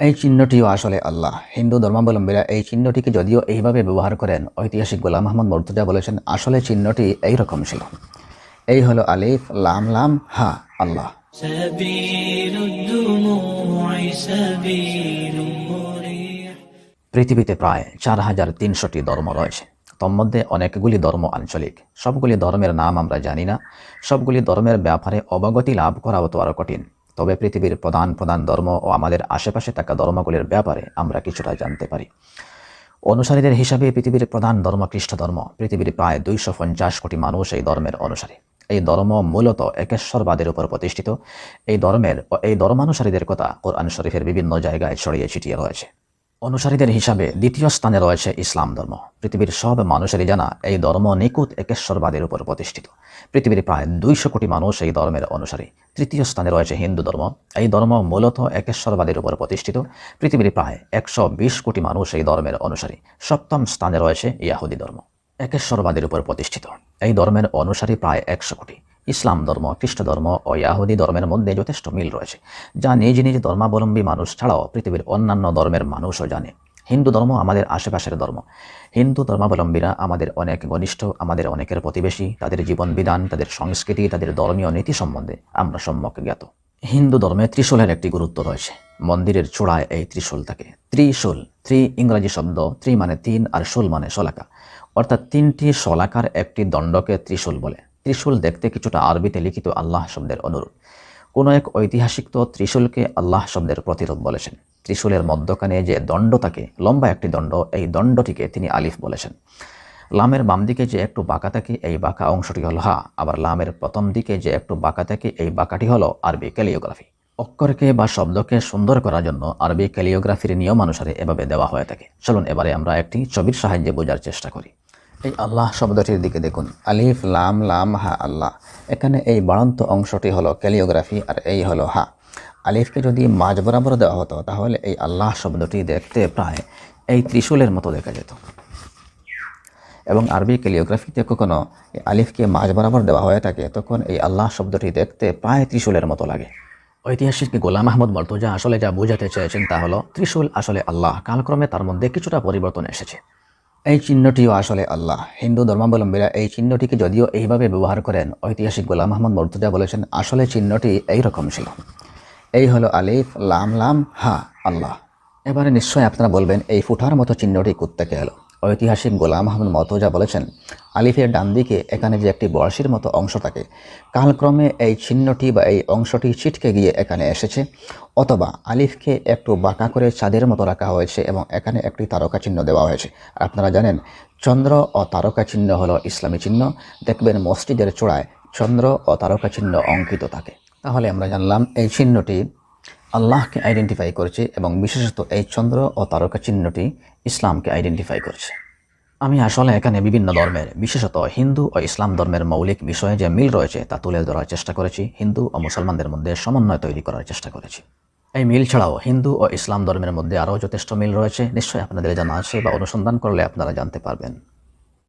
এই চিহ্নটিও আসলে আল্লাহ। হিন্দু ধর্মাবলম্বীরা এই চিহ্নটিকে যদিও এইভাবে ব্যবহার করেন, ঐতিহাসিক গোলাম আহমদ মর্তুজা বলেছেন, আসলে চিহ্নটি এই রকম ছিল। এই হলো আলিফ, লাম লাম, হা, আল্লাহ। পৃথিবীতে প্রায় চার হাজার তিনশোটি ধর্ম রয়েছে। তন্মধ্যে অনেকগুলি ধর্ম আঞ্চলিক। সবগুলি ধর্মের নাম আমরা জানি না। সবগুলি ধর্মের ব্যাপারে অবগতি লাভ করা তো আরও কঠিন। তবে পৃথিবীর প্রধান প্রধান ধর্ম ও আমাদের আশেপাশে থাকা ধর্মগুলির ব্যাপারে আমরা কিছুটা জানতে পারি। অনুসারীদের হিসাবে পৃথিবীর প্রধান ধর্ম খ্রিস্ট ধর্ম, পৃথিবীর প্রায় দুইশো পঞ্চাশ কোটি মানুষ এই ধর্মের অনুসারী। এই ধর্ম মূলত একেশ্বরবাদের উপর প্রতিষ্ঠিত। এই ধর্মের ও এই ধর্মানুসারীদের কথা কোরআন শরীফের বিভিন্ন জায়গায় ছড়িয়ে ছিটিয়ে রয়েছে। অনুসারীদের হিসাবে দ্বিতীয় স্থানে রয়েছে ইসলাম ধর্ম। পৃথিবীর সব মানুষেরই জানা এই ধর্ম নিকুত একেশ্বরবাদের উপর প্রতিষ্ঠিত। পৃথিবীর প্রায় দুইশো কোটি মানুষ এই ধর্মের অনুসারী। তৃতীয় স্থানে রয়েছে হিন্দু ধর্ম। এই ধর্ম মূলত একেশ্বরবাদের উপর প্রতিষ্ঠিত। পৃথিবীর প্রায় একশো বিশ কোটি মানুষ এই ধর্মের অনুসারী। সপ্তম স্থানে রয়েছে ইয়াহুদি ধর্ম। একেশ্বরবাদের উপর প্রতিষ্ঠিত। এই ধর্মের অনুসারী প্রায় একশো কোটি। ইসলাম ধর্ম, খ্রিস্ট ধর্ম ও ইয়াহুদি ধর্মের মধ্যে যথেষ্ট মিল রয়েছে, যা নিজ নিজ ধর্মাবলম্বী মানুষ ছাড়াও পৃথিবীর অন্যান্য ধর্মের মানুষও জানে। হিন্দু ধর্ম আমাদের আশেপাশের ধর্ম। হিন্দু ধর্মাবলম্বীরা আমাদের অনেক ঘনিষ্ঠ, আমাদের অনেকের প্রতিবেশী, তাদের জীবন বিধান তাদের সংস্কৃতি, তাদের ধর্মীয় নীতি সম্বন্ধে আমরা সম্যক জ্ঞাত। হিন্দু ধর্মে ত্রিশূলের একটি গুরুত্ব রয়েছে। মন্দিরের চূড়ায় এই ত্রিশূল থাকে। ত্রিশূল, ত্রি ইংরাজি শব্দ, ত্রি মানে তিন আর শূল মানে শলাকা। অর্থাৎ তিনটি শলাকার একটি দণ্ডকে ত্রিশূল বলে। ত্রিশূল দেখতে কিছুটা আরবিতে লিখিত আল্লাহ শব্দের অনুরূপ। কোনো এক ঐতিহাসিক তো ত্রিশূলকে আল্লাহ শব্দের প্রতিরোধ বলেছেন। ত্রিশূলের মধ্যখানে যে দণ্ড থাকে, লম্বা একটি দণ্ড, এই দণ্ডটিকে তিনি আলিফ বলেছেন। লামের বাম দিকে যে একটু বাঁকা থাকে, এই বাঁকা অংশটি হলো হা, আবার লামের প্রথম দিকে যে একটু বাঁকা থাকে, এই বাঁকাটি হলো আরবি ক্যালিওগ্রাফি। অক্ষরকে বা শব্দকে সুন্দর করার জন্য আরবি ক্যালিওগ্রাফির নিয়ম অনুসারে এভাবে দেওয়া হয়ে থাকে। চলুন এবারে আমরা একটি ছবির সাহায্যে বোঝার চেষ্টা করি। এই আল্লাহ শব্দটির দিকে দেখুন। আলিফ, লাম লাম, হা, আল্লাহ। এখানে এই বাড়ন্ত অংশটি হলো ক্যালিওগ্রাফি আর এই হলো হা। আলিফকে যদি মাঝ বরাবর দেওয়া হতো, তাহলে এই আল্লাহ শব্দটি দেখতে প্রায় এই ত্রিশূলের মতো দেখা যেত। এবং আরবি ক্যালিওগ্রাফিতে কখনো এই আলিফকে মাঝ বরাবর দেওয়া হয়ে থাকে, তখন এই আল্লাহ শব্দটি দেখতে প্রায় ত্রিশূলের মতো লাগে। ঐতিহাসিক গোলাম আহমদ মর্তুজা আসলে যা বোঝাতে চেয়েছেন তা হলো, ত্রিশূল আসলে আল্লাহ। কালক্রমে তার মধ্যে কিছুটা পরিবর্তন এসেছে। এই চিহ্নটিও আসলে আল্লাহ। হিন্দু ধর্মাবলম্বীরা এই চিহ্নটিকে যদিও এইভাবে ব্যবহার করেন, ঐতিহাসিক গোলাম আহমদ মর্তুজা বলেছেন, আসলে চিহ্নটি এই রকম ছিল। এই হলো আলিফ, লাম লাম, হা, আল্লাহ। এবারে নিশ্চয়ই আপনারা বলবেন, এই ফুটার মতো চিহ্নটি কুত্তাকে এলো? ঐতিহাসিক গোলাম আহমদ মতোজা বলেছেন, আলিফের ডান দিকে এখানে যে একটি বড়শির মতো অংশ থাকে, কালক্রমে এই চিহ্নটি বা এই অংশটি ছিটকে গিয়ে এখানে এসেছে, অথবা আলিফকে একটু বাঁকা করে চাঁদের মতো রাখা হয়েছে এবং এখানে একটি তারকা চিহ্ন দেওয়া হয়েছে। আপনারা জানেন, চন্দ্র ও তারকা চিহ্ন হলো ইসলামী চিহ্ন। দেখবেন মসজিদের চূড়ায় চন্দ্র ও তারকা চিহ্ন অঙ্কিত থাকে। তাহলে আমরা জানলাম এই চিহ্নটি আল্লাহকে আইডেন্টিফাই করেছে এবং বিশেষত এই চন্দ্র ও তারকা চিহ্নটি ইসলামকে আইডেন্টিফাই করেছে। আমি আসলে এখানে বিভিন্ন ধর্মের, বিশেষত হিন্দু ও ইসলাম ধর্মের মৌলিক বিষয়ে যে মিল রয়েছে তা তুলে ধরার চেষ্টা করেছি, হিন্দু ও মুসলমানদের মধ্যে সমন্বয় তৈরি করার চেষ্টা করেছি। এই মিল ছাড়াও হিন্দু ও ইসলাম ধর্মের মধ্যে আরও যথেষ্ট মিল রয়েছে, নিশ্চয়ই আপনাদের জানা আছে বা অনুসন্ধান করলে আপনারা জানতে পারবেন।